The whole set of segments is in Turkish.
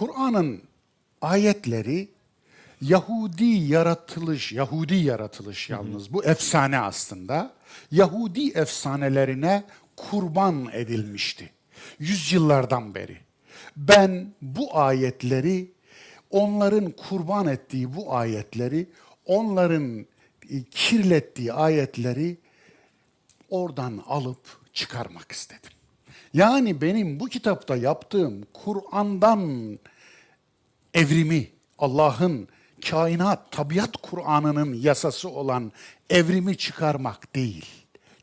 Kur'an'ın ayetleri Yahudi yaratılış, Yahudi yaratılış yalnız bu efsane aslında. Yahudi efsanelerine kurban edilmişti. Yüzyıllardan beri. Ben bu ayetleri, onların kurban ettiği bu ayetleri, onların e, kirlettiği ayetleri oradan alıp çıkarmak istedim. Yani benim bu kitapta yaptığım Kur'an'dan evrimi, Allah'ın kainat, tabiat Kur'an'ının yasası olan evrimi çıkarmak değil.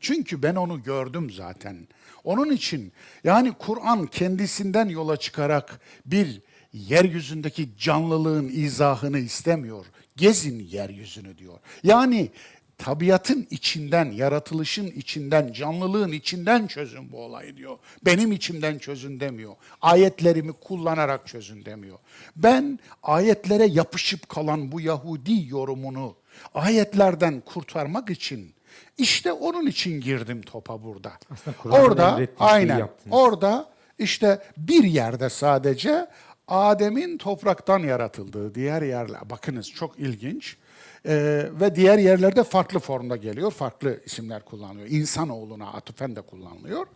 Çünkü ben onu gördüm zaten. Onun için yani Kur'an kendisinden yola çıkarak bir yeryüzündeki canlılığın izahını istemiyor. Gezin yeryüzünü diyor. Yani tabiatın içinden, yaratılışın içinden, canlılığın içinden çözün bu olayı diyor. Benim içimden çözün demiyor. Ayetlerimi kullanarak çözün demiyor. Ben ayetlere yapışıp kalan bu Yahudi yorumunu ayetlerden kurtarmak için işte onun için girdim topa burada. Orada aynen orada işte bir yerde sadece Adem'in topraktan yaratıldığı diğer yerler. Bakınız çok ilginç. Ee, ve diğer yerlerde farklı formda geliyor. Farklı isimler kullanılıyor. İnsanoğluna atıfen de kullanılıyor.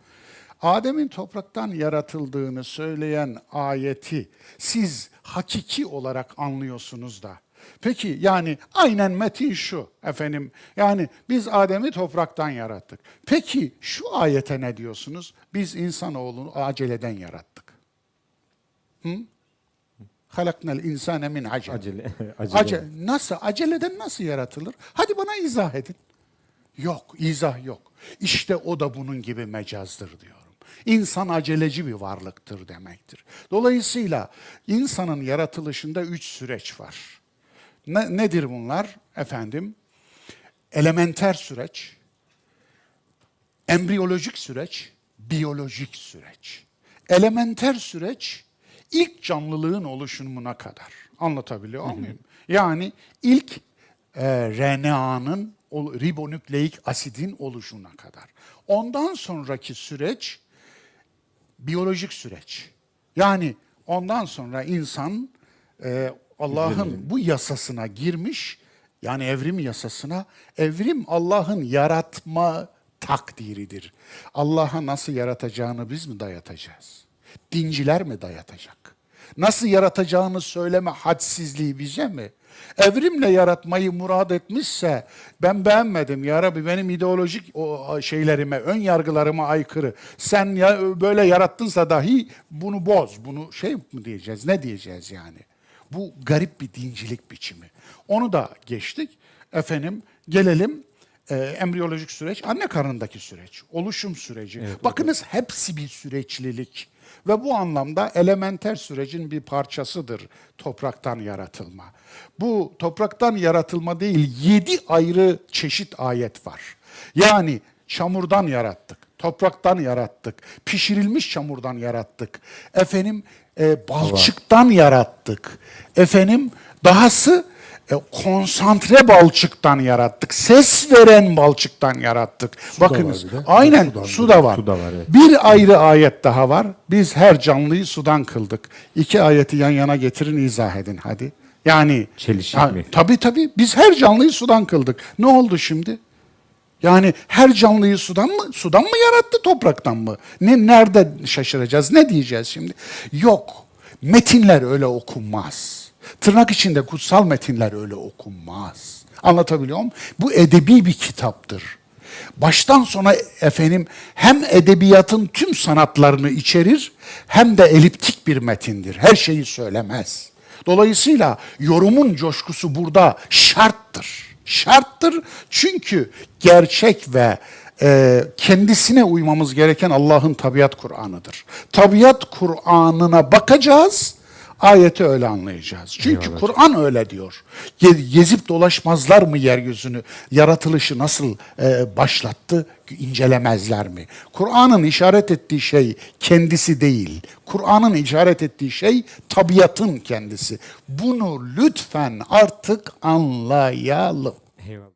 Adem'in topraktan yaratıldığını söyleyen ayeti siz hakiki olarak anlıyorsunuz da. Peki yani aynen metin şu efendim. Yani biz Adem'i topraktan yarattık. Peki şu ayete ne diyorsunuz? Biz insanoğlunu aceleden yarattık. Halaknel insane min acele. Acele. acele. Ace, nasıl? Aceleden nasıl yaratılır? Hadi bana izah edin. Yok, izah yok. İşte o da bunun gibi mecazdır diyorum. İnsan aceleci bir varlıktır demektir. Dolayısıyla insanın yaratılışında üç süreç var. Ne, nedir bunlar? Efendim, elementer süreç, embriyolojik süreç, biyolojik süreç. Elementer süreç ilk canlılığın oluşumuna kadar. Anlatabiliyor muyum? Yani ilk e, RNA'nın ribonükleik asidin oluşuna kadar. Ondan sonraki süreç biyolojik süreç. Yani ondan sonra insan e, Allah'ın bu yasasına girmiş, yani evrim yasasına, evrim Allah'ın yaratma takdiridir. Allah'a nasıl yaratacağını biz mi dayatacağız? Dinciler mi dayatacak? Nasıl yaratacağını söyleme hadsizliği bize mi? Evrimle yaratmayı murad etmişse ben beğenmedim ya Rabbi benim ideolojik o şeylerime, ön yargılarıma aykırı. Sen ya böyle yarattınsa dahi bunu boz, bunu şey mi diyeceğiz, ne diyeceğiz yani? Bu garip bir dincilik biçimi. Onu da geçtik. Efendim gelelim e, embriyolojik süreç, anne karnındaki süreç, oluşum süreci. Bakınız hepsi bir süreçlilik. Ve bu anlamda elementer sürecin bir parçasıdır topraktan yaratılma. Bu topraktan yaratılma değil, yedi ayrı çeşit ayet var. Yani çamurdan yarattık, topraktan yarattık, pişirilmiş çamurdan yarattık. Efendim e, balçıktan yarattık. Efendim dahası e, konsantre balçıktan yarattık. Ses veren balçıktan yarattık. Bakınız. bir de. Aynen su da- da var. su da var, evet. Bir ayrı ayet daha var. Biz her canlıyı sudan kıldık. İki ayeti yan yana getirin izah edin hadi. Yani Çelişik Ha, mi? Tabii tabii. Biz her canlıyı sudan kıldık. Ne oldu şimdi? Yani her canlıyı sudan mı? Sudan mı yarattı, topraktan mı? Ne nerede şaşıracağız? Ne diyeceğiz şimdi? Yok. Metinler öyle okunmaz. Tırnak içinde kutsal metinler öyle okunmaz. Anlatabiliyor muyum? Bu edebi bir kitaptır. Baştan sona efendim hem edebiyatın tüm sanatlarını içerir hem de eliptik bir metindir. Her şeyi söylemez. Dolayısıyla yorumun coşkusu burada şarttır. Şarttır çünkü gerçek ve e, kendisine uymamız gereken Allah'ın tabiat Kur'an'ıdır. Tabiat Kur'an'ına bakacağız, ayeti öyle anlayacağız. Çünkü Eyvallah. Kur'an öyle diyor. Ge- Gezip dolaşmazlar mı yeryüzünü? Yaratılışı nasıl e, başlattı? incelemezler mi? Kur'an'ın işaret ettiği şey kendisi değil. Kur'an'ın işaret ettiği şey tabiatın kendisi. Bunu lütfen artık anlayalım. Eyvallah.